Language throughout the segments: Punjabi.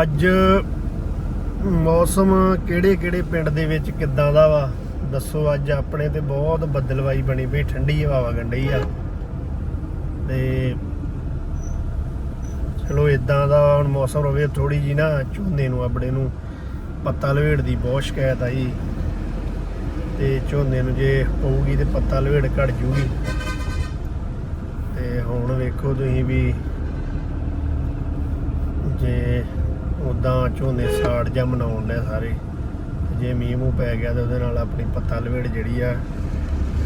ਅੱਜ ਮੌਸਮ ਕਿਹੜੇ ਕਿਹੜੇ ਪਿੰਡ ਦੇ ਵਿੱਚ ਕਿੱਦਾਂ ਦਾ ਵਾ? ਦੱਸੋ ਅੱਜ ਆਪਣੇ ਤੇ ਬਹੁਤ ਬੱਦਲਵਾਈ ਬਣੀ ਪਈ, ਠੰਡੀ ਹਵਾ ਵਗਣ ਆ। ਤੇ ਚਲੋ ਇਦਾਂ ਦਾ ਹੁਣ ਮੌਸਮ ਰਵੇ ਥੋੜੀ ਜੀ ਨਾ ਝੋਨੇ ਨੂੰ, ਆਪਣੇ ਨੂੰ ਪੱਤਾ ਲਵੇੜ ਦੀ ਬਹੁਤ ਸ਼ਿਕਾਇਤ ਆਈ। ਤੇ ਝੋਨੇ ਨੂੰ ਜੇ ਪਊਗੀ ਤੇ ਪੱਤਾ ਲਵੇੜ ਘਟ ਜੂਗੀ। ਤੇ ਹੁਣ ਵੇਖੋ ਤੁਸੀਂ ਵੀ ਜੇ ਉਦਾਂ ਝੋਨੇ ਸਾੜ ਜਾਂ ਮਨਾਉਣ ਨੇ ਸਾਰੇ। ਜੇ ਮੀਂਹ ਮੂੰਹ ਪੈ ਗਿਆ ਤੇ ਉਹਦੇ ਨਾਲ ਆਪਣੀ ਪੱਤਾ ਲਵੇੜ ਜਿਹੜੀ ਆ,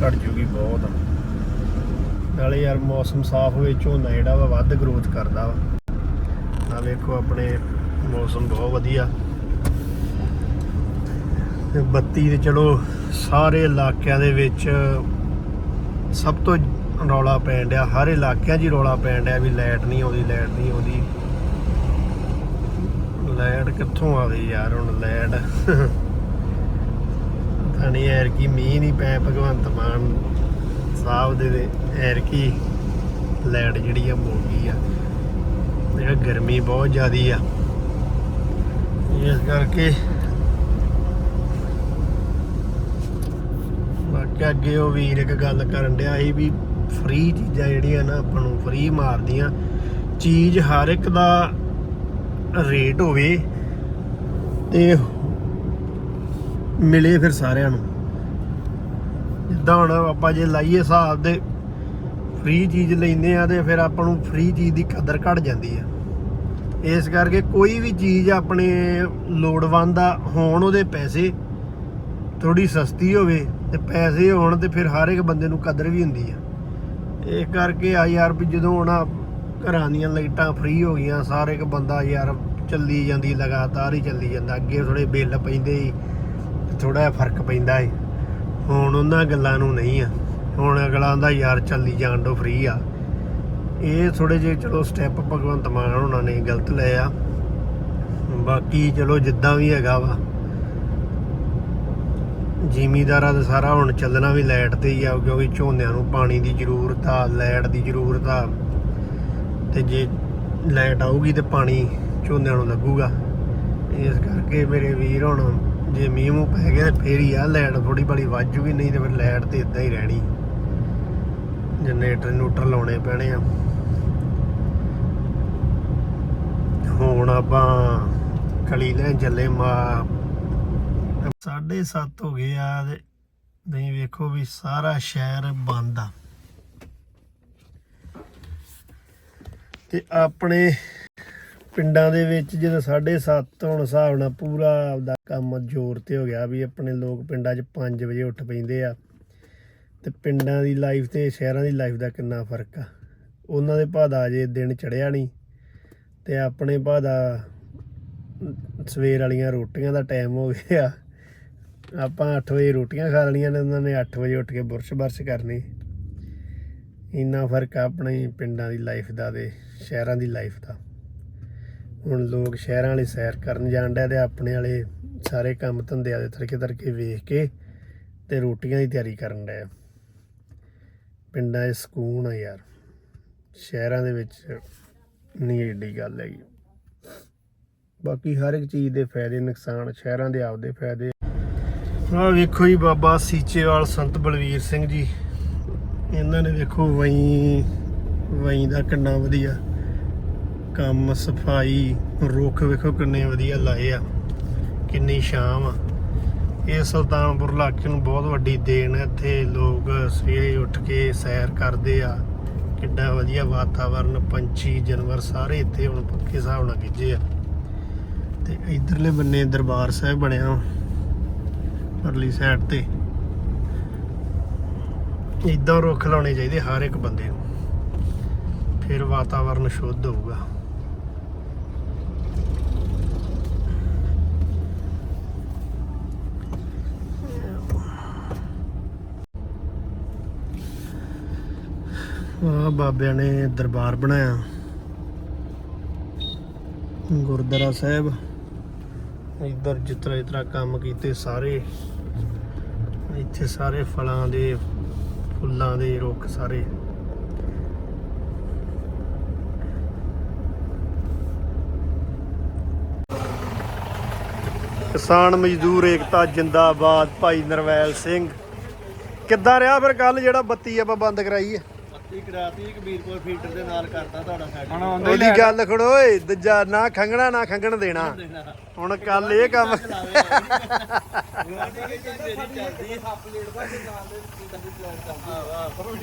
ਘਟ ਜੂਗੀ ਬਹੁਤ। ਨਾਲੇ ਯਾਰ ਮੌਸਮ ਸਾਫ਼ ਹੋਵੇ ਝੋਨਾ ਜਿਹੜਾ ਵਾ ਵੱਧ ਗਰੋਥ ਕਰਦਾ ਵਾ। ਆ ਵੇਖੋ ਆਪਣੇ ਮੌਸਮ ਬਹੁਤ ਵਧੀਆ। ਤੇ ਬੱਤੀ ਦੇ ਚਲੋ ਸਾਰੇ ਇਲਾਕਿਆਂ ਦੇ ਵਿੱਚ ਸਭ ਤੋਂ ਰੌਲਾ ਪੈਣ ਡਿਆ, ਹਰ ਇਲਾਕਿਆਂ 'ਚ ਹੀ ਰੌਲਾ ਪੈਣ ਡਿਆ ਵੀ ਲਾਈਟ ਨਹੀਂ ਆਉਂਦੀ ਲਾਈਟ ਨਹੀਂ ਆਉਂਦੀ। ਲਾਈਟ ਕਿੱਥੋਂ ਆਵੇ ਯਾਰ ਹੁਣ ਲਾਈਟ ਪਤਾ ਨਹੀਂ ਯਾਰ ਕੀ ਮੀਂਹ ਨਹੀਂ ਪੈ, ਭਗਵੰਤ ਮਾਨ ਸਾਹਿਬ ਦੇ ਦੇ ਐਰ ਕੀ ਲਾਈਟ ਜਿਹੜੀ ਆ ਮੁੱਕ ਗਈ ਆ। ਇਹ ਗਰਮੀ ਬਹੁਤ ਜ਼ਿਆਦੀ ਆ। ਇਸ ਕਰਕੇ ਬਾਕੀ ਅੱਗੇ ਉਹ ਵੀਰ ਇੱਕ ਗੱਲ ਕਰਨ ਡਿਆ ਸੀ ਵੀ ਫ੍ਰੀ ਚੀਜ਼ਾਂ ਜਿਹੜੀਆਂ ਨਾ ਆਪਾਂ ਨੂੰ ਫ੍ਰੀ ਮਾਰਦੀਆਂ ਚੀਜ਼ ਹਰ ਇੱਕ ਦਾ ਰੇਟ ਹੋਵੇ ਤੇ ਮਿਲੇ ਫਿਰ ਸਾਰਿਆਂ ਨੂੰ। ਜਿੱਦਾਂ ਹੁਣ ਆਪਾਂ ਜੇ ਲਾਈਏ ਹਿਸਾਬ ਦੇ ਫ੍ਰੀ ਚੀਜ਼ ਲੈਂਦੇ ਆ ਤੇ ਫਿਰ ਆਪਾਂ ਨੂੰ ਫ੍ਰੀ ਚੀਜ਼ ਦੀ ਕਦਰ ਘਟ ਜਾਂਦੀ ਆ। ਇਸ ਕਰਕੇ ਕੋਈ ਵੀ ਚੀਜ਼ ਆਪਣੇ ਲੋੜਵੰਦ ਆ ਹੋਣ ਉਹਦੇ ਪੈਸੇ ਥੋੜੀ ਸਸਤੀ ਹੋਵੇ ਤੇ ਪੈਸੇ ਹੋਣ ਤੇ ਫਿਰ ਹਰ ਇੱਕ ਬੰਦੇ ਨੂੰ ਕਦਰ ਵੀ ਹੁੰਦੀ ਆ। ਇਸ ਕਰਕੇ ਆ ਯਾਰ ਵੀ ਜਦੋਂ ਹੁਣ ਘਰਾਂ ਦੀਆਂ ਲਾਈਟਾਂ ਫ੍ਰੀ ਹੋ ਗਈਆਂ, ਸਾਰੇ ਇੱਕ ਬੰਦਾ ਯਾਰ ਚੱਲੀ ਜਾਂਦੀ, ਲਗਾਤਾਰ ਹੀ ਚੱਲੀ ਜਾਂਦਾ। ਅੱਗੇ ਥੋੜੇ ਬਿੱਲ ਪੈਂਦੇ ਸੀ ਥੋੜਾ ਜਿਹਾ ਫ਼ਰਕ ਪੈਂਦਾ ਏ ਹੁਣ ਉਹਨਾਂ ਗੱਲਾਂ ਨੂੰ ਨਹੀਂ ਆ। ਹੁਣ ਅਗਲਾ ਆਂਦਾ, ਯਾਰ, ਚੱਲੀ ਜਾਣ ਦੋ ਫ੍ਰੀ ਆ। ਇਹ ਥੋੜੇ ਜਿਹੇ, ਚਲੋ ਸਟੈਪ ਭਗਵੰਤ ਮਾਨ ਉਹਨਾਂ ਨੇ ਗਲਤ ਲਏ ਆ। ਬਾਕੀ, ਚਲੋ, ਜਿੱਦਾਂ ਵੀ ਹੈਗਾ ਵਾ। ਜ਼ਿਮੀਦਾਰਾਂ ਦਾ ਸਾਰਾ ਹੁਣ ਚੱਲਣਾ ਵੀ ਲਾਈਟ ਤੇ ਹੀ ਆ, ਕਿਉਂਕਿ ਝੋਨਿਆਂ ਨੂੰ ਪਾਣੀ ਦੀ ਜ਼ਰੂਰਤ ਆ, ਲਾਈਟ ਦੀ ਜ਼ਰੂਰਤ ਆ। ਤੇ ਜੇ ਲਾਈਟ ਆਊਗੀ ਤੇ ਪਾਣੀ ਝੋਨਿਆਂ ਨੂੰ ਲੱਗੂਗਾ। ਇਸ ਕਰਕੇ ਮੇਰੇ ਵੀਰ ਹੁਣ ਜੇ ਮੀਂਹ ਮੂੰਹ ਪੈ ਗਿਆ ਤੇ ਫੇਰ ਹੀ ਆ ਲਾਈਟ ਥੋੜੀ ਬੜੀ ਵੱਜ ਜੂਗੀ, ਨਹੀਂ ਤੇ ਫਿਰ ਲਾਈਟ ਤੇ ਇਦਾਂ ਹੀ ਰਹਿਣੀ। ਜਨਰੇਟਰ ਨੂਟਰ ਲਾਉਣੇ ਪੈਣੇ ਆ। ਹੁਣ ਆਪਾਂ ਕਲੀ ਲੈ ਚੱਲੇ ਮਾ 7:30 ਹੋ ਗਏ ਆ ਤੇ ਨਹੀਂ ਵੇਖੋ ਵੀ ਸਾਰਾ ਸ਼ਹਿਰ ਬੰਦ ਆ। ਤੇ ਆਪਣੇ ਪਿੰਡਾਂ ਦੇ ਵਿੱਚ ਜਦੋਂ 7:30 ਹੁਣ ਹਿਸਾਬ ਨਾਲ ਪੂਰਾ ਆਪਦਾ ਕੰਮ ਜ਼ੋਰ ਤੇ ਹੋ ਗਿਆ ਵੀ ਆਪਣੇ ਲੋਕ ਪਿੰਡਾਂ 'ਚ 5 ਵਜੇ ਉੱਠ ਪੈਂਦੇ ਆ। ਤੇ ਪਿੰਡਾਂ ਦੀ ਲਾਈਫ ਤੇ ਸ਼ਹਿਰਾਂ ਦੀ ਲਾਈਫ ਦਾ ਕਿੰਨਾ ਫ਼ਰਕ ਆ। ਉਹਨਾਂ ਦੇ ਭਾਦਾ ਅਜੇ ਦਿਨ ਚੜਿਆ ਨਹੀਂ ਤੇ ਆਪਣੇ ਭਾਦਾ ਸਵੇਰ ਵਾਲੀਆਂ ਰੋਟੀਆਂ ਦਾ ਟਾਈਮ ਹੋ ਗਿਆ। ਆਪਾਂ 8 ਵਜੇ ਰੋਟੀਆਂ ਖਾ ਲੈਣੀਆਂ ਨੇ, ਉਹਨਾਂ ਨੇ 8 ਵਜੇ ਉੱਠ ਕੇ ਬੁਰਸ਼ ਬਰਸ਼ ਕਰਨੀ। ਇੰਨਾ ਫ਼ਰਕ ਆ ਆਪਣੇ ਪਿੰਡਾਂ ਦੀ ਲਾਈਫ ਦਾ ਤੇ ਸ਼ਹਿਰਾਂ ਦੀ ਲਾਈਫ ਦਾ। ਹੁਣ ਲੋਕ ਸ਼ਹਿਰਾਂ ਵਾਲੇ ਸੈਰ ਕਰਨ ਜਾਣ ਡਿਆ ਤੇ ਆਪਣੇ ਵਾਲੇ ਸਾਰੇ ਕੰਮ ਧੰਦੇ ਆਦੇ ਤੜਕੇ ਤੜਕੇ ਵੇਖ ਕੇ ਤੇ ਰੋਟੀਆਂ ਦੀ ਤਿਆਰੀ ਕਰਨ ਡਿਆ। ਪਿੰਡਾਂ 'ਚ ਸਕੂਨ ਆ ਯਾਰ। ਸ਼ਹਿਰਾਂ ਦੇ ਵਿੱਚ ਨਹੀਂ ਏਡੀ ਗੱਲ ਹੈਗੀ। ਬਾਕੀ ਹਰ ਇੱਕ ਚੀਜ਼ ਦੇ ਫਾਇਦੇ, ਨੁਕਸਾਨ ਸ਼ਹਿਰਾਂ ਦੇ ਆਪਦੇ ਫਾਇਦੇ। ਆਹ ਵੇਖੋ ਜੀ ਬਾਬਾ ਸੀਚੇਵਾਲ, ਸੰਤ ਬਲਵੀਰ ਸਿੰਘ ਜੀ। ਇਹਨਾਂ ਨੇ ਵੇਖੋ ਵਈ ਵਈ ਦਾ ਕਿੰਨਾ ਵਧੀਆ। ਕੰਮ, ਸਫ਼ਾਈ, ਰੁੱਖ ਵੇਖੋ ਕਿੰਨੇ ਵਧੀਆ ਲਾਏ ਆ, ਕਿੰਨੀ ਸ਼ਾਮ ਆ। ਇਹ ਸੁਲਤਾਨਪੁਰ ਇਲਾਕੇ ਨੂੰ ਬਹੁਤ ਵੱਡੀ ਦੇਣ ਹੈ ਇੱਥੇ ਲੋਕ ਸਵੇਰੇ ਉੱਠ ਕੇ ਸੈਰ ਕਰਦੇ ਆ। ਕਿੱਡਾ ਵਧੀਆ ਵਾਤਾਵਰਨ, ਪੰਛੀ, ਜਾਨਵਰ ਸਾਰੇ ਇੱਥੇ ਹੁਣ ਪੱਕੇ ਹਿਸਾਬ ਨਾਲ ਗਿੱਜੇ ਆ। ਤੇ ਇਧਰਲੇ ਬੰਨੇ ਦਰਬਾਰ ਸਾਹਿਬ ਬਣਿਆ ਪਰਲੀ ਸਾਈਡ ਤੇ। ਇਦਾਂ ਰੁੱਖ ਲਾਉਣੇ ਚਾਹੀਦੇ ਹਰ ਇੱਕ ਬੰਦੇ ਨੂੰ। ਫਿਰ ਵਾਤਾਵਰਨ ਸ਼ੁੱਧ ਹੋਊਗਾ। ਆ ਬਾਬਿਆਂ ਨੇ ਦਰਬਾਰ ਬਣਾਇਆ। ਗੁਰਦੁਆਰਾ ਸਾਹਿਬ। ਇੱਧਰ ਜਿਤਨਾ ਜਿਤਨਾ ਕੰਮ ਕੀਤੇ ਸਾਰੇ। ਇੱਥੇ ਸਾਰੇ ਫਲਾਂ ਦੇ, ਫੁੱਲਾਂ ਦੇ ਰੁੱਖ ਸਾਰੇ। ਕਿਸਾਨ ਮਜ਼ਦੂਰ ਏਕਤਾ ਜਿੰਦਾਬਾਦ, ਭਾਈ ਨਰਵੈਲ ਸਿੰਘ। ਕਿੱਦਾਂ ਰਿਹਾ ਫਿਰ ਕੱਲ ਜਿਹੜਾ ਬੱਤੀ ਆਪਾਂ ਬੰਦ ਕਰਾਈ ਹੈ? ਬੱਤੀ ਕਰਾਤੀ ਕਬੀਰਪੁਰ ਫੀਟਰ ਦੇ ਨਾਲ ਕਰਤਾ ਤੁਹਾਡਾ ਸੈਟ ਉਹਦੀ ਗੱਲ ਖੜੋ ਓਏ ਦੂਜਾ ਨਾ ਖੰਗਣਾ ਨਾ ਖੰਗਣ ਦੇਣਾ। ਹੁਣ ਕੱਲ ਇਹ ਕੰਮ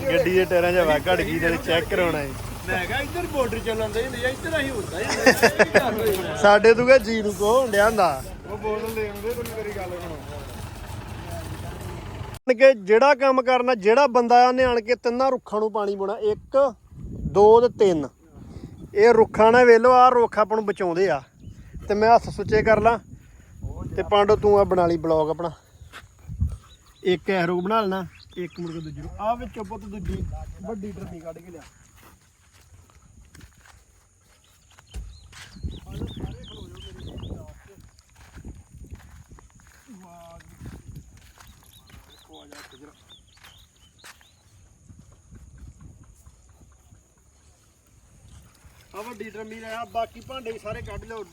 ਗੱਡੀ ਦੇ ਟਾਇਰਾਂ 'ਚ ਹਵਾ ਘੜ ਗਈ ਤੇ ਚੈੱਕ ਕਰਾਉਣਾ ਹੈ ਮੈਂ ਕਿਹਾ ਇੱਧਰ ਬਾਰਡਰ ਚੱਲਣ ਦੇ ਨਹੀਂ ਇੱਧਰ ਅਸੀਂ ਹੁੰਦਾ ਹੀ ਹੁੰਦਾ ਸਾਡੇ ਤੂੰ ਕਹ ਜੀ ਨੂੰ ਕੋ ਹੁੰਦਿਆ ਹੁੰਦਾ। ਉਹ ਬੋਲ ਲੈ ਆਉਂਦੇ ਮੇਰੀ ਗੱਲ ਸੁਣੋ। ਕਿ ਜਿਹੜਾ ਕੰਮ ਕਰਨਾ, ਜਿਹੜਾ ਬੰਦਾ ਉਹਨੇ ਆਣ ਕੇ ਤਿੰਨਾਂ ਰੁੱਖਾਂ ਨੂੰ ਪਾਣੀ ਪਾਉਣਾ। ਇੱਕ, ਦੋ ਤੇ ਤਿੰਨ। ਇਹ ਰੁੱਖਾਂ ਨੇ ਵੇਲੋ ਆ ਰੁੱਖ ਆਪਾਂ ਨੂੰ ਬਚਾਉਂਦੇ ਆ। ਤੇ ਮੈਂ ਹੱਥ ਸੁੱਚੇ ਕਰ ਲਾਂ। ਤੇ ਪਾਂਡੋ, ਤੂੰ ਆ ਬਣਾ ਲਈ ਬਲੌਗ ਆਪਣਾ। ਇੱਕ ਐਰੋ ਬਣਾ ਲੈਣਾ, ਇੱਕ ਮੁੜ ਕੇ ਦੂਜੀ ਨੂੰ ਆ ਵਿੱਚੋਂ ਪੁੱਤ ਦੂਜੀ ਵੱਡੀ ਟਰਮੀ ਕੱਢ ਕੇ ਲਿਆ। ਆ ਵੱਡੀ ਡਰਮੀ ਲੈ ਆ ਬਾਕੀ ਭਾਂਡੇ ਸਾਰੇ ਕੱਢ ਲਿਓ।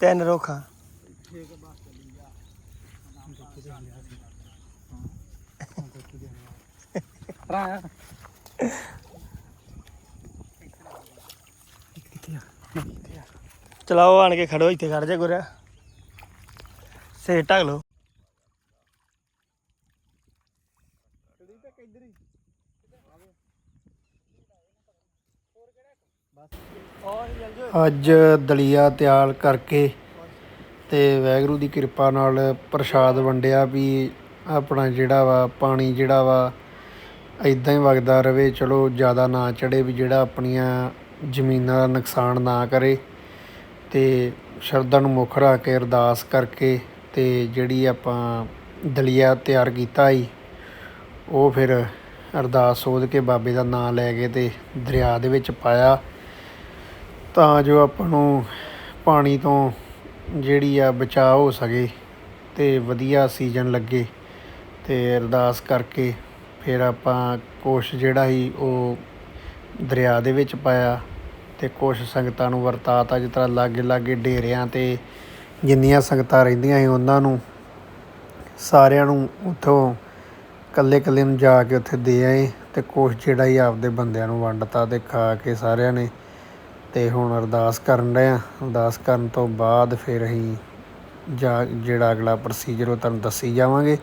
ਤਿੰਨ ਰੋਖਾ। ਚਲਾਓ ਆਣ ਕੇ ਖੜੋ, ਇੱਥੇ ਖੜ ਜਾ ਗੁਰਿਆ। ਸੇ ਢਕ ਲੋ ਅੱਜ ਦਲੀਆ ਤਿਆਰ ਕਰਕੇ ਤੇ ਵੈਗਰੂ ਦੀ ਕਿਰਪਾ ਨਾਲ ਪ੍ਰਸ਼ਾਦ ਵੰਡਿਆ ਵੀ ਆਪਣਾ ਜਿਹੜਾ ਵਾ, ਪਾਣੀ ਜਿਹੜਾ ਵਾ ਇਦਾਂ ਹੀ ਵਗਦਾ ਰਵੇ। ਚਲੋ, ਜ਼ਿਆਦਾ ਨਾ ਚੜੇ ਵੀ ਜਿਹੜਾ ਆਪਣੀਆਂ ਜ਼ਮੀਨਾਂ ਦਾ ਨੁਕਸਾਨ ਨਾ ਕਰੇ ਤੇ ਸ਼ਰਧਾ ਨੂੰ ਮੁੱਖ ਰੱਖ ਕੇ ਅਰਦਾਸ ਕਰਕੇ ਅਤੇ ਜਿਹੜੀ ਆਪਾਂ ਦਲੀਆ ਤਿਆਰ ਕੀਤਾ ਸੀ, ਉਹ ਫਿਰ ਅਰਦਾਸ ਸੋਧ ਕੇ ਬਾਬੇ ਦਾ ਨਾਮ ਲੈ ਕੇ ਅਤੇ ਦਰਿਆ ਦੇ ਵਿੱਚ ਪਾਇਆ। ਤਾਂ ਜੋ ਆਪਾਂ ਨੂੰ ਪਾਣੀ ਤੋਂ ਜਿਹੜੀ ਆ ਬਚਾਅ ਹੋ ਸਕੇ ਅਤੇ ਵਧੀਆ ਸੀਜ਼ਨ ਲੱਗੇ ਅਤੇ ਅਰਦਾਸ ਕਰਕੇ ਫਿਰ ਆਪਾਂ ਕੁਛ ਜਿਹੜਾ ਸੀ, ਉਹ ਦਰਿਆ ਦੇ ਵਿੱਚ ਪਾਇਆ ਅਤੇ ਕੁਛ ਸੰਗਤਾਂ ਨੂੰ ਵਰਤਾਤਾ ਜਿਸ ਤਰ੍ਹਾਂ ਲਾਗੇ ਲਾਗੇ ਡੇਰਿਆਂ ਤੇ ਜਿੰਨੀਆਂ ਸੰਗਤਾਂ ਰਹਿੰਦੀਆਂ ਸੀ ਉਹਨਾਂ ਨੂੰ, ਸਾਰਿਆਂ ਨੂੰ ਉੱਥੋਂ ਕੱਲੇ ਕੱਲੇ ਨੂੰ ਜਾ ਕੇ ਉੱਥੇ ਦੇ ਆਏ ਤੇ ਕੁਛ ਜਿਹੜਾ ਹੀ ਆਪਦੇ ਬੰਦਿਆਂ ਨੂੰ ਵੰਡਤਾ ਤੇ ਖਾ ਕੇ ਸਾਰਿਆਂ ਨੇ ਤੇ ਹੁਣ ਅਰਦਾਸ ਕਰਨ ਰਹੇ ਆ। ਅਰਦਾਸ ਕਰਨ ਤੋਂ ਬਾਅਦ ਫਿਰ ਅਸੀਂ ਜਾ, ਜਿਹੜਾ ਅਗਲਾ ਪ੍ਰੋਸੀਜਰ ਉਹ ਤੁਹਾਨੂੰ ਦੱਸੀ ਜਾਵਾਂਗੇ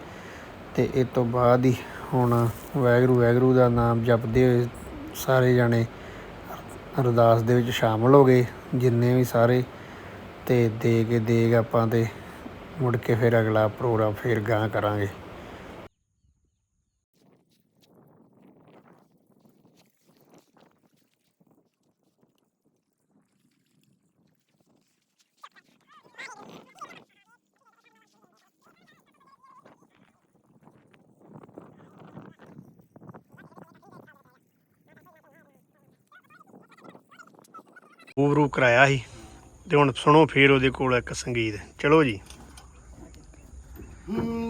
ਤੇ ਇਹ ਤੋਂ ਬਾਅਦ ਹੀ ਹੁਣ ਵੈਗਰੂ ਵੈਗਰੂ ਦਾ ਨਾਮ ਜਪਦੇ ਹੋਏ ਸਾਰੇ ਜਾਣੇ ਅਰਦਾਸ ਦੇ ਵਿੱਚ ਸ਼ਾਮਲ ਹੋ ਗਏ, ਜਿੰਨੇ ਵੀ ਸਾਰੇ ਤੇ ਦੇ ਕੇ ਦੇਗ ਆਪਾਂ ਤੇ ਮੁੜ ਕੇ ਫਿਰ ਅਗਲਾ ਪ੍ਰੋਗਰਾਮ ਫਿਰ ਗਾਂ ਕਰਾਂਗੇ। ਰੂ ਕਰਾਇਆ ਸੀ। ਤੇ ਹੁਣ ਸੁਣੋ ਫੇਰ ਉਹਦੇ ਕੋਲ ਇੱਕ ਸੰਗੀਤ। ਚਲੋ ਜੀ।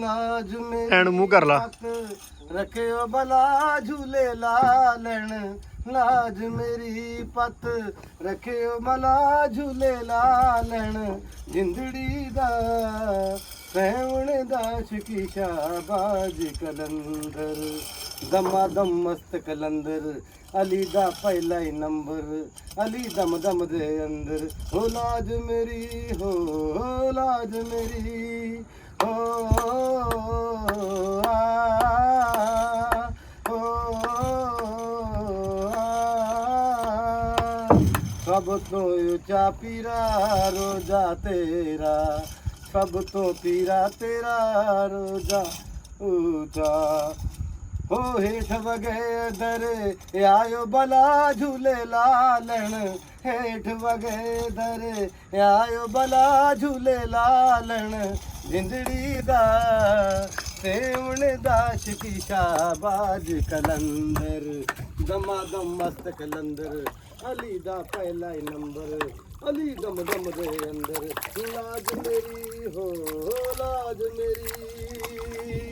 ਲਾਜ ਮੇ ਐਨ ਮੂੰਹ ਕਰ ਲਾ। ਰਖਿਓ ਬਲਾ ਝੂਲੇ ਲਾਲਣ ਲਾਜ ਮੇਰੀ ਪਤ ਰਖਿਓ ਬਲਾ ਝੂਲੇ ਲਾਲਣ ਜਿੰਦੜੀ ਦਾ ਪੈਵਣ ਦਾ ਸ਼ਕੀ ਸ਼ਾਬਾਜ ਕਲੰਦਰ। दमा दम कलंदर अली दा पहला ही नंबर अली दम दम दे अंदर हो लाज मेरी हो लाज मेरी हो सब तो ऊंचा पीरा रोजा तेरा सब तो पीरा तेरा रोजा ऊंचा ਪੀਰਾ ਤੇਰਾ ਰੋਜਾ ਉੱਚਾ ਹੋ ਹੇਠ ਵਗੇ ਦਰ, ਆਇਓ ਬਲਾ ਝੂਲੇ ਲਾਲਣ। ਹੇਠ ਵਗੇ ਦਰ, ਆਇਓ ਬਲਾ ਝੂਲੇ ਲਾਲਣ। ਜਿੰਦੜੀ ਦਾ ਸੇਵਣ ਦਾ ਸ਼ਕੀ ਸ਼ਾਬਾਜ ਕਲੰਦਰ। ਦਮਾ ਦਮ ਮਸਤ ਕਲੰਦਰ, ਅਲੀ ਦਾ ਪਹਿਲਾ ਹੀ ਨੰਬਰ। ਅਲੀ ਦਮ ਦਮ ਦੇ ਅੰਦਰ, ਲਾਜ ਮੇਰੀ ਹੋ, ਲਾਜ ਮੇਰੀ।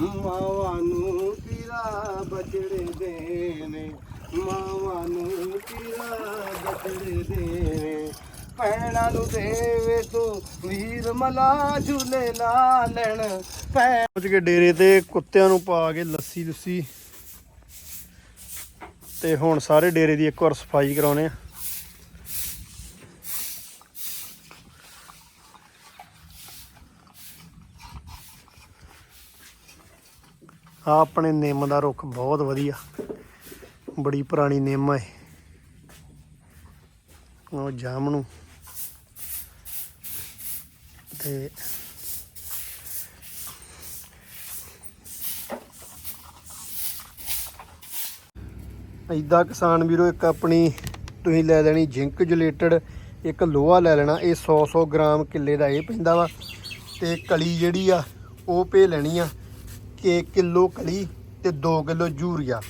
ਮਾਵਾਂ ਨੂੰ ਪੀਰਾ ਬਚੜੇ ਦੇਵੇ ਮਾਵਾਂ ਨੂੰ ਪੀਰਾ ਬਚੜੇ ਦੇਵੇ ਭੈਣਾਂ ਨੂੰ ਦੇਵੇ ਤੂੰ ਵੀਰ ਮਲਾ ਝੂਲੇ ਲਾ ਲੈਣ। ਭੈਣ ਪਹੁੰਚ ਕੇ ਡੇਰੇ ਤੇ ਕੁੱਤਿਆਂ ਨੂੰ ਪਾ ਕੇ ਲੱਸੀ ਲੁੱਸੀ ਤੇ ਹੁਣ ਸਾਰੇ ਡੇਰੇ ਦੀ ਇੱਕ ਵਾਰ ਸਫ਼ਾਈ ਕਰਾਉਣੇ ਆ। ਆ ਆਪਣੇ ਨਿੰਮ ਦਾ ਰੁੱਖ ਬਹੁਤ ਵਧੀਆ। ਬੜੀ ਪੁਰਾਣੀ ਨਿੰਮ ਹੈ ਉਹ ਜਾਮਣੂ। ਤੇ ਇਦਾਂ ਕਿਸਾਨ ਵੀਰੋ, ਇੱਕ ਆਪਣੀ ਤੁਸੀਂ ਲੈ ਲੈਣੀ ਜਿੰਕ ਜੁਲੇਟਡ, ਇੱਕ ਲੋਹਾ ਲੈ ਲੈਣਾ, ਇਹ 100 100 ਗ੍ਰਾਮ ਕਿੱਲੇ ਦਾ ਇਹ ਪੈਂਦਾ ਵਾ। ਤੇ ਕਲੀ ਜਿਹੜੀ ਆ, ਉਹ ਭੇ ਲੈਣੀ ਆ। ਕਿ ਕਿਲੋ ਕਲੀ ਤੇ 2 ਕਿਲੋ ਯੂਰੀਆ।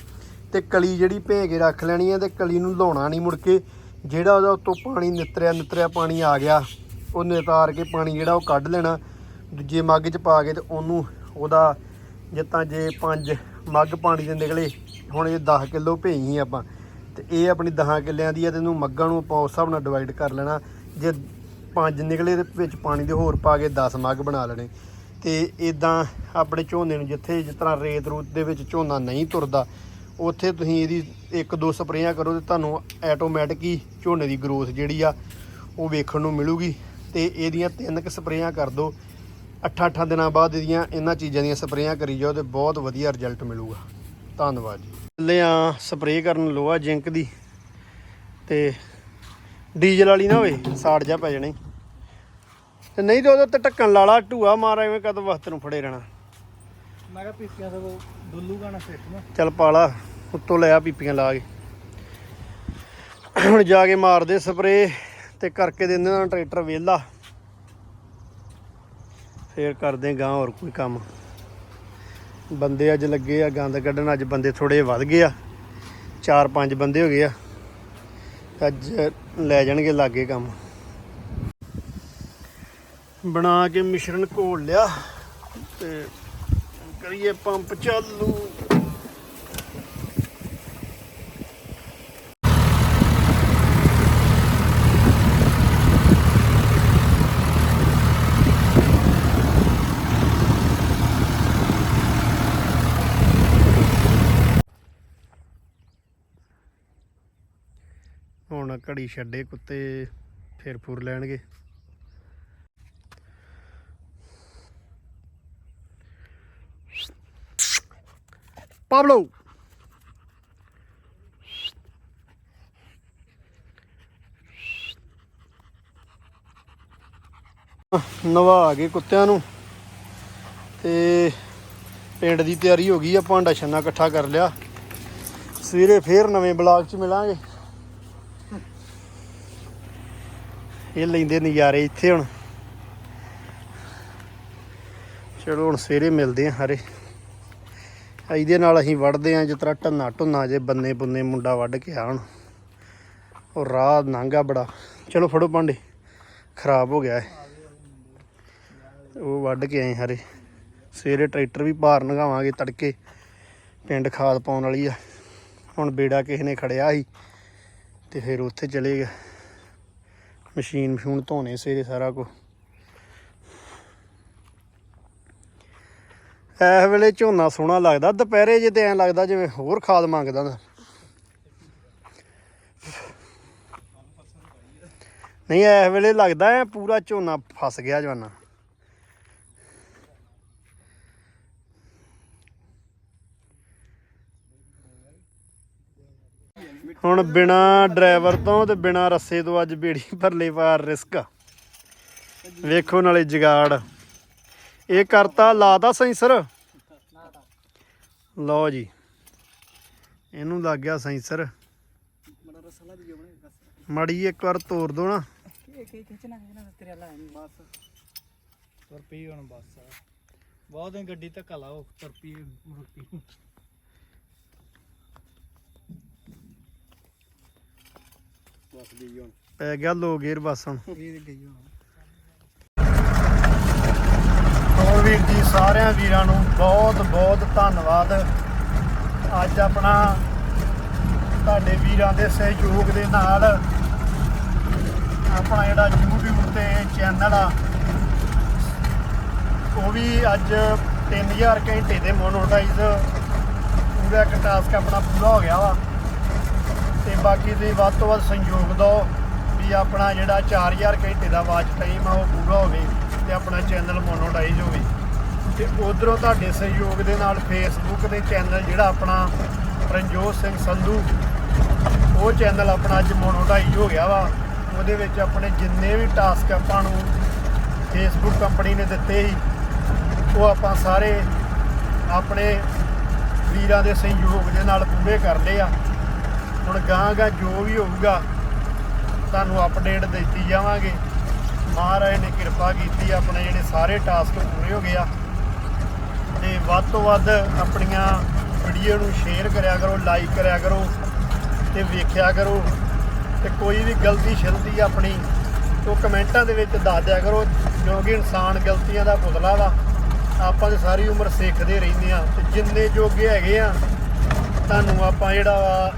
ਤੇ ਕਲੀ ਜਿਹੜੀ ਭੇ ਕੇ ਰੱਖ ਲੈਣੀ ਹੈ ਤੇ ਕਲੀ ਨੂੰ ਲਾਉਣਾ ਨਹੀਂ ਮੁੜ ਕੇ। ਜਿਹੜਾ ਉਹਦਾ ਉੱਤੋਂ ਪਾਣੀ ਨਿਤਰਿਆ ਨਿਤਰਿਆ ਪਾਣੀ ਆ ਗਿਆ, ਉਹ ਨਿਤਾਰ ਕੇ ਪਾਣੀ ਜਿਹੜਾ ਉਹ ਕੱਢ ਲੈਣਾ। ਦੂਜੇ ਮੱਗ 'ਚ ਪਾ ਕੇ ਤੇ ਉਹਨੂੰ ਉਹਦਾ ਜਿੱਦਾਂ ਜੇ ਪੰਜ ਮੱਗ ਪਾਣੀ ਦੇ ਨਿਕਲੇ, ਹੁਣ ਇਹ 10 ਕਿਲੋ ਭੇਈ ਆਪਾਂ। ਤੇ ਇਹ ਆਪਣੀ 10 ਕਿੱਲਿਆਂ ਦੀ ਆ ਤੇ ਇਹਨੂੰ ਮੱਗਾਂ ਨੂੰ ਆਪਾਂ ਉਸ ਹਿਸਾਬ ਨਾਲ ਡਿਵਾਈਡ ਕਰ ਲੈਣਾ। ਜੇ ਪੰਜ ਨਿਕਲੇ ਤੇ ਵਿੱਚ ਪਾਣੀ ਦੇ ਹੋਰ ਪਾ ਕੇ 10 ਮੱਗ ਬਣਾ ਲੈਣੇ। ਤੇ ਇਦਾਂ ਆਪਣੇ ਝੋਨੇ ਨੂੰ ਜਿੱਥੇ ਜਿਸ ਤਰ੍ਹਾਂ ਰੇਤ ਰੂਤ ਦੇ ਵਿੱਚ ਝੋਨਾ ਨਹੀਂ ਤੁਰਦਾ, ਉੱਥੇ ਤੁਸੀਂ ਇਹਦੀ ਇੱਕ ਦੋ ਸਪਰੇਆਂ ਕਰੋ ਤੇ ਤੁਹਾਨੂੰ ਆਟੋਮੈਟਿਕ ਹੀ ਝੋਨੇ ਦੀ ਗਰੋਥ ਜਿਹੜੀ ਆ ਉਹ ਵੇਖਣ ਨੂੰ ਮਿਲੂਗੀ ਤੇ ਇਹਦੀਆਂ ਤਿੰਨ ਕੁ ਸਪਰੇਆਂ ਕਰ ਦਿਓ। ਅੱਠਾਂ ਅੱਠਾਂ ਦਿਨਾਂ ਬਾਅਦ ਇਹਦੀਆਂ ਇਹਨਾਂ ਚੀਜ਼ਾਂ ਦੀਆਂ ਸਪਰੇਆਂ ਕਰੀ ਜਾਓ ਤੇ ਬਹੁਤ ਵਧੀਆ ਰਿਜ਼ਲਟ ਮਿਲੂਗਾ। ਧੰਨਵਾਦ ਜੀ। ਚੱਲੇ ਆ ਸਪਰੇਅ ਕਰਨ ਲੋਹਾ ਜਿੰਕ ਦੀ ਤੇ ਡੀਜ਼ਲ ਵਾਲੀ ਨਾ ਹੋਵੇ, ਸਾੜ ਜਾ ਪੈ ਜਾਣੀ। ਤੇ ਨਹੀਂ ਤੇ ਉਹਦੇ ਤੇ ਢੱਕਣ ਲਾਲਾ ਢੂਆ ਮਾਰ ਐਵੇਂ ਕਦ ਵਕਤ ਨੂੰ ਫੜੇ ਰਹਿਣਾ। ਮੈਂ ਕਿਹਾ ਪੀਪੀਆਂ ਤੋਂ ਦੁੱਲੂ ਗਾਣਾ ਸਿੱਖ ਚੱਲ ਪਾਲਾ ਉੱਤੋਂ ਲਿਆ ਪੀਪੀਆਂ ਲਾ ਕੇ। ਹੁਣ ਜਾ ਕੇ ਮਾਰਦੇ ਸਪਰੇਅ ਤੇ ਕਰਕੇ ਦਿੰਦੇ ਨਾ ਟਰੈਕਟਰ ਵਿਹਲਾ। ਫੇਰ ਕਰਦੇ ਗਾਂ ਹੋਰ ਕੋਈ ਕੰਮ। ਬੰਦੇ ਅੱਜ ਲੱਗੇ ਆ ਗੰਦ ਕੱਢਣ ਅੱਜ ਬੰਦੇ ਥੋੜੇ ਵੱਧ ਗਏ ਆ। ਚਾਰ ਪੰਜ ਬੰਦੇ ਹੋ ਗਏ ਆ। ਅੱਜ ਲੈ ਜਾਣਗੇ ਲਾਗੇ ਕੰਮ। ਬਣਾ ਕੇ ਮਿਸ਼ਰਣ ਘੋਲ ਲਿਆ ਤੇ ਕਰੀਏ ਪੰਪ ਚਾਲੂ। ਹੁਣ ਘੜੀ ਛੱਡੇ ਕੁੱਤੇ ਫਿਰ ਫੁਰ ਲੈਣਗੇ। ਪਾਬਲੋ ਨਵਾ ਕੇ ਕੁੱਤਿਆਂ ਨੂੰ ਤੇ ਪਿੰਡ ਦੀ ਤਿਆਰੀ ਹੋ ਗਈ ਆ, ਭਾਂਡਾ ਛੰਨਾ ਇਕੱਠਾ ਕਰ ਲਿਆ। ਸਵੇਰੇ ਫੇਰ ਨਵੇਂ ਬਲਾਕ 'ਚ ਮਿਲਾਂਗੇ। ਇਹ ਲੈਂਦੇ ਨਜ਼ਾਰੇ ਇੱਥੇ ਹੁਣ। ਚਲੋ ਹੁਣ ਸਵੇਰੇ ਮਿਲਦੇ ਆ ਹਰੇ। ਇਹਦੇ ਨਾਲ ਅਸੀਂ ਵੜਦੇ ਆ ਜਿਸ ਤਰ੍ਹਾਂ ਢੰਨਾ ਟੁੰਨਾ ਜੇ ਬੰਨੇ ਬੁੰਨੇ ਮੁੰਡਾ ਵੱਢ ਕੇ ਆਉਣ। ਉਹ ਰਾਹ ਨਾਂਗਾ ਬੜਾ। ਚਲੋ ਫੜੋ ਭਾਂਡੇ, ਖਰਾਬ ਹੋ ਗਿਆ ਹੈ ਉਹ ਵੱਢ ਕੇ ਆਏ ਹਰੇ। ਸਵੇਰੇ ਟਰੈਕਟਰ ਵੀ ਭਾਰ ਨਗਾਵਾਂਗੇ ਤੜਕੇ, ਪਿੰਡ ਖਾਦ ਪਾਉਣ ਵਾਲੀ ਆ। ਹੁਣ ਬੇੜਾ ਕਿਸੇ ਨੇ ਖੜਿਆ ਸੀ ਤੇ ਫਿਰ ਉੱਥੇ ਚਲੇ ਗਏ। ਮਸ਼ੀਨ ਮਸ਼ੂਨ ਧੋਣੇ ਸਵੇਰੇ ਸਾਰਾ ਕੁਝ ਇਸ ਵੇਲੇ ਝੋਨਾ ਸੋਹਣਾ ਲੱਗਦਾ, ਦੁਪਹਿਰੇ ਜੇ ਤੇ ਐਂ ਲੱਗਦਾ ਜਿਵੇਂ ਹੋਰ ਖਾਦ ਮੰਗਦਾ ਹੁੰਦਾ ਨਹੀਂ, ਇਸ ਵੇਲੇ ਲੱਗਦਾ ਐ, ਪੂਰਾ ਝੋਨਾ ਫਸ ਗਿਆ ਜਵਾਨਾ। ਹੁਣ ਬਿਨਾ ਡਰਾਈਵਰ ਤੋਂ ਤੇ ਬਿਨਾ ਰੱਸੇ ਤੋਂ ਅੱਜ ਬੇੜੀ ਭਰਲੇ ਪਾਰ ਰਿਸਕ। ਵੇਖੋ ਨਾਲੇ ਜਗਾੜ। ਇਹ ਕਰਤਾ ਲਾਤਾ ਸੈਂਸਰ। ਲਓ ਜੀ। ਇਹਨੂੰ ਲੱਗ ਗਿਆ ਸੈਂਸਰ। ਮੜੀ ਇੱਕ ਵਾਰ ਤੋੜ ਦੋ ਨਾ। ਕੀ ਕੀ ਖਿੱਚਣਾ ਖਿੱਚਣਾ ਤੇਰੇ ਲਾ ਨਹੀਂ ਬਸ ਤੁਰ ਪਈ ਹੁਣ ਬਸ। ਬਹੁਤ ਦਿਨ ਗੱਡੀ ਧੱਕਾ ਲਾਓ ਤੁਰ ਪਈ ਮੁੜ ਪਈ ਬਸ ਗਈ ਹੁਣ। ਪੈ ਗਿਆ ਲੋ ਗੇਅਰ ਬਸ ਹੁਣ। ਇਹ ਗਈ ਹੁਣ ਹੋਰ ਵੀ ਵੀਰ ਜੀ, ਸਾਰਿਆਂ ਵੀਰਾਂ ਨੂੰ ਬਹੁਤ ਬਹੁਤ ਧੰਨਵਾਦ। ਅੱਜ ਆਪਣਾ ਤੁਹਾਡੇ ਵੀਰਾਂ ਦੇ ਸਹਿਯੋਗ ਦੇ ਨਾਲ ਆਪਣਾ ਜਿਹੜਾ YouTube ਤੇ ਚੈਨਲ ਆ, ਉਹ ਵੀ ਅੱਜ 3000 ਘੰਟੇ ਦੇ ਮੋਨੋਟਾਈਜ਼ ਪੂਰਾ ਇੱਕ ਟਾਸਕ ਆਪਣਾ ਪੂਰਾ ਹੋ ਗਿਆ ਵਾ। ਤੇ ਬਾਕੀ ਤੁਸੀਂ ਵੱਧ ਤੋਂ ਵੱਧ ਸੰਯੋਗ ਦਿਓ ਵੀ ਆਪਣਾ ਜਿਹੜਾ 4000 ਘੰਟੇ ਦਾ ਵਾਚ ਟਾਈਮ ਆ, ਉਹ ਪੂਰਾ ਹੋਵੇ। ਤੇ ਆਪਣਾ ਚੈਨਲ ਮੋਨੋਟਾਈਜ਼ ਹੋਵੇ ਤੇ ਉਧਰੋਂ ਤੁਹਾਡੇ ਸਹਿਯੋਗ ਦੇ ਨਾਲ ਫੇਸਬੁੱਕ ਦੇ ਚੈਨਲ ਜਿਹੜਾ ਆਪਣਾ ਰਣਜੋਤ ਸਿੰਘ ਸੰਧੂ, ਉਹ ਚੈਨਲ ਆਪਣਾ ਅੱਜ ਮੋਨੋਟਾਈਜ਼ ਹੋ ਗਿਆ ਵਾ। ਉਹਦੇ ਵਿੱਚ ਆਪਣੇ ਜਿੰਨੇ ਵੀ ਟਾਸਕ ਆਪਾਂ ਨੂੰ ਫੇਸਬੁੱਕ ਕੰਪਨੀ ਨੇ ਦਿੱਤੇ ਸੀ, ਉਹ ਆਪਾਂ ਸਾਰੇ ਆਪਣੇ ਵੀਰਾਂ ਦੇ ਸਹਿਯੋਗ ਦੇ ਨਾਲ ਪੂਰੇ ਕਰਦੇ ਆ। ਹੁਣ ਗਾਂ ਗਾਂ ਜੋ ਵੀ ਹੋਊਗਾ, ਤੁਹਾਨੂੰ ਅਪਡੇਟ ਦਿੱਤੀ ਜਾਵਾਂਗੇ। ਮਹਾਰਾਜ ਨੇ ਕਿਰਪਾ ਕੀਤੀ, ਆਪਣੇ ਜਿਹੜੇ ਸਾਰੇ ਟਾਸਕ ਪੂਰੇ ਹੋ ਗਏ ਆ। ਤੇ ਵੱਧ ਤੋਂ ਵੱਧ ਆਪਣੀਆਂ ਵੀਡੀਓ ਨੂੰ ਸ਼ੇਅਰ ਕਰਿਆ ਕਰੋ ਲਾਈਕ ਕਰਿਆ ਕਰੋ ਤੇ ਵੇਖਿਆ ਕਰੋ। ਤੇ ਕੋਈ ਵੀ ਗਲਤੀ ਸ਼ਲਤੀ ਆਪਣੀ, ਉਹ ਕਮੈਂਟਾਂ ਦੇ ਵਿੱਚ ਦੱਸ ਦਿਆ ਕਰੋ ਕਿਉਂਕਿ ਇਨਸਾਨ ਗਲਤੀਆਂ ਦਾ ਪੁਤਲਾ ਵਾ। ਆਪਾਂ ਤੇ ਸਾਰੀ ਉਮਰ ਸਿੱਖਦੇ ਰਹਿੰਦੇ ਆ। ਤੇ ਜਿੰਨੇ ਜੋਗੇ ਹੈਗੇ ਆ, ਤੁਹਾਨੂੰ ਆਪਾਂ ਜਿਹੜਾ ਵਾ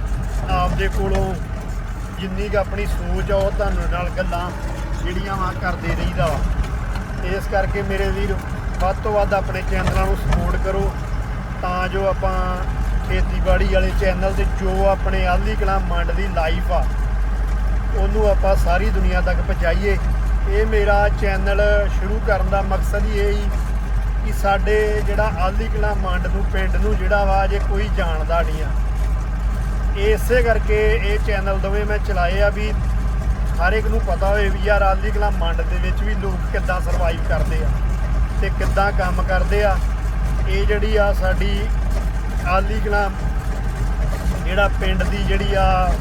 ਆਪਦੇ ਕੋਲੋਂ ਜਿੰਨੀ ਕੁ ਆਪਣੀ ਸੋਚ ਆ, ਉਹ ਤੁਹਾਨੂੰ ਨਾਲ ਗੱਲਾਂ ਜਿਹੜੀਆਂ ਵਾ ਕਰਦੇ ਰਹੀਦਾ ਵਾ। ਇਸ ਕਰਕੇ ਮੇਰੇ ਵੀਰ ਵੱਧ ਤੋਂ ਵੱਧ ਆਪਣੇ ਚੈਨਲਾਂ ਨੂੰ ਸਪੋਰਟ ਕਰੋ। ਤਾਂ ਜੋ ਆਪਾਂ ਖੇਤੀਬਾੜੀ ਵਾਲੇ ਚੈਨਲ ਤੇ ਜੋ ਆਪਣੇ ਆਲੀ ਕਲਾਂ ਮੰਡ ਦੀ ਲਾਈਫ ਆ, ਉਹਨੂੰ ਆਪਾਂ ਸਾਰੀ ਦੁਨੀਆ ਤੱਕ ਪਹੁੰਚਾਈਏ। ਇਹ ਮੇਰਾ ਚੈਨਲ ਸ਼ੁਰੂ ਕਰਨ ਦਾ ਮਕਸਦ ਹੀ ਇਹ ਹੀ ਕਿ ਸਾਡੇ ਜਿਹੜਾ ਆਲੀ ਕਲਾਂ ਮੰਡ ਨੂੰ, ਪਿੰਡ ਨੂੰ ਜਿਹੜਾ ਵਾ ਜੇ ਕੋਈ ਜਾਣਦਾ ਨਹੀਂ ਆ। ਇਸੇ ਕਰਕੇ ਇਹ ਚੈਨਲ ਦੋਵੇਂ ਮੈਂ ਚਲਾਏ ਆ ਵੀ ਹਰ ਇੱਕ ਨੂੰ ਪਤਾ ਹੋਵੇ ਵੀ ਯਾਰ ਆਲੀ ਕਲਾਂ ਮੰਡ ਦੇ ਵਿੱਚ ਵੀ ਲੋਕ ਕਿੱਦਾਂ ਸਰਵਾਈਵ ਕਰਦੇ ਆ ਤੇ ਕਿੱਦਾਂ ਕੰਮ ਕਰਦੇ ਆ। ਇਹ ਜਿਹੜੀ ਆ ਸਾਡੀ ਆਲੀ ਕਲਾ, ਜਿਹੜਾ ਪਿੰਡ ਦੀ ਜਿਹੜੀ ਆ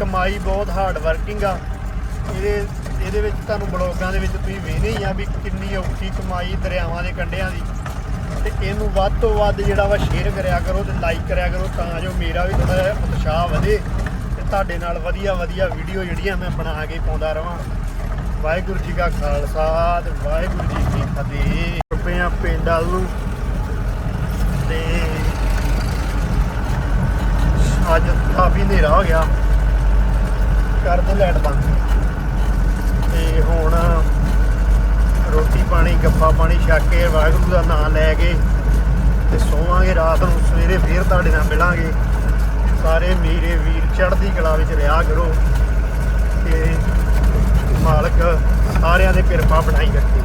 ਕਮਾਈ ਬਹੁਤ ਹਾਰਡ ਵਰਕਿੰਗ ਆ, ਇਹਦੇ ਇਹਦੇ ਵਿੱਚ ਤੁਹਾਨੂੰ ਬਲੌਗਾਂ ਦੇ ਵਿੱਚ ਤੁਸੀਂ ਵੇਖਦੇ ਹੀ ਆ ਵੀ ਕਿੰਨੀ ਔਖੀ ਕਮਾਈ ਦਰਿਆਵਾਂ ਦੇ ਕੰਢਿਆਂ ਦੀ। ਤੇ ਇਹਨੂੰ ਵੱਧ ਤੋਂ ਵੱਧ ਜਿਹੜਾ ਵਾ ਸ਼ੇਅਰ ਕਰਿਆ ਕਰੋ ਤੇ ਲਾਈਕ ਕਰਿਆ ਕਰੋ ਤਾਂ ਜੋ ਮੇਰਾ ਵੀ ਥੋੜਾ ਜਿਹਾ ਉਤਸ਼ਾਹ ਵਧੇ। ਤੁਹਾਡੇ ਨਾਲ ਵਧੀਆ ਵਧੀਆ ਵੀਡੀਓ ਜਿਹੜੀਆਂ ਮੈਂ ਬਣਾ ਕੇ ਪਾਉਂਦਾ ਰਵਾਂ। ਵਾਹਿਗੁਰੂ ਜੀ ਕਾ ਖਾਲਸਾ ਤੇ ਵਾਹਿਗੁਰੂ ਜੀ ਕੀ ਫਤਿਹ। ਰੁਪਏ ਆ ਪਿੰਡ ਵੱਲ ਨੂੰ ਤੇ ਅੱਜ ਕਾਫੀ ਹਨੇਰਾ ਹੋ ਗਿਆ। ਕਰ ਦੇ ਲੈਟ ਬੰਦ ਤੇ ਹੁਣ ਰੋਟੀ ਪਾਣੀ ਗੱਫਾ ਪਾਣੀ ਛੱਕ ਕੇ ਵਾਹਿਗੁਰੂ ਦਾ ਨਾਮ ਲੈ ਕੇ ਤੇ ਸੋਵਾਂਗੇ, ਰਾਤ ਨੂੰ ਸਵੇਰੇ ਫੇਰ ਤੁਹਾਡੇ ਨਾਲ ਮਿਲਾਂਗੇ। ਸਾਰੇ ਮੇਰੇ ਵੀਰ ਚੜ੍ਹਦੀ ਕਲਾ ਵਿੱਚ ਰਿਹਾ ਕਰੋ। ਤੇ ਮਾਲਕ ਸਾਰਿਆਂ ਦੇ ਕਿਰਪਾ ਬਣਾਈ ਰੱਖੇ।